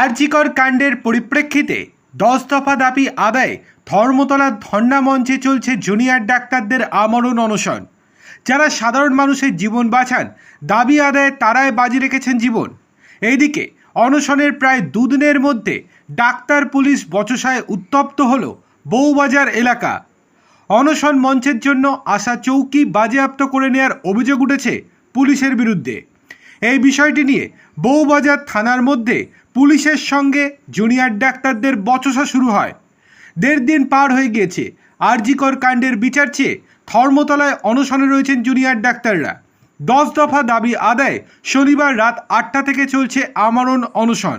আরজিকর কাণ্ডের পরিপ্রেক্ষিতে দশ দফা দাবি আদায়ে ধর্মতলার ধর্ণা মঞ্চে চলছে জুনিয়র ডাক্তারদের আমরণ অনশন। যারা সাধারণ মানুষের জীবন বাঁচান, দাবি আদায়ে তারাই বাজি রেখেছেন জীবন। এইদিকে অনশনের প্রায় দুদিনের মধ্যে ডাক্তার পুলিশ বচসায় উত্তপ্ত হল বউবাজার এলাকা। অনশন মঞ্চের জন্য আসা চৌকি বাজেয়াপ্ত করে নেওয়ার অভিযোগ উঠেছে পুলিশের বিরুদ্ধে। এই বিষয়টি নিয়ে বউবাজার থানার মধ্যে পুলিশের সঙ্গে জুনিয়র ডাক্তারদের বচসা শুরু হয়। দেড় দিন পার হয়ে গিয়েছে। আরজিকর কাণ্ডের বিচার চেয়ে ধর্মতলায় অনশনে রয়েছেন জুনিয়র ডাক্তাররা। দশ দফা দাবি আদায় শনিবার রাত আটটা থেকে চলছে আমরণ অনশন।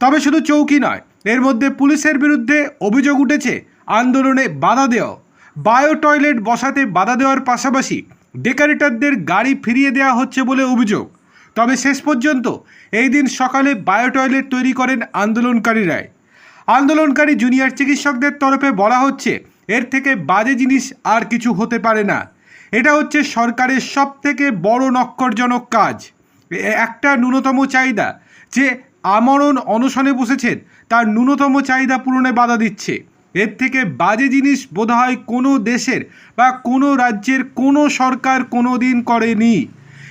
তবে শুধু চৌকি নয়, এর মধ্যে পুলিশের বিরুদ্ধে অভিযোগ উঠেছে আন্দোলনে বাধা দেওয়া। বায়ো টয়লেট বসাতে বাধা দেওয়ার পাশাপাশি ডেকারেটরদের গাড়ি ফিরিয়ে দেওয়া হচ্ছে বলে অভিযোগ। তবে শেষ পর্যন্ত এই দিন সকালে বায়ো টয়লেট তৈরি করেন আন্দোলনকারীরাই আন্দোলনকারী জুনিয়র চিকিৎসকদের তরফে বলা হচ্ছে, এর থেকে বাজে জিনিস আর কিছু হতে পারে না। এটা হচ্ছে সরকারের সব থেকে বড় নক্করজনক কাজ। একটা ন্যূনতম চাহিদা যে আমরণ অনশনে বসেছেন, তার ন্যূনতম চাহিদা পূরণে বাধা দিচ্ছে। এর থেকে বাজে জিনিস বোধহয় কোনো দেশের বা কোনো রাজ্যের কোনো সরকার কোনো দিন করেনি।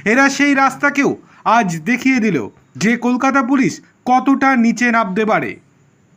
এরা সেই রাস্তাকেও আজ দেখিয়ে দিল যে কলকাতা পুলিশ কতটা নিচে নামতে পারে।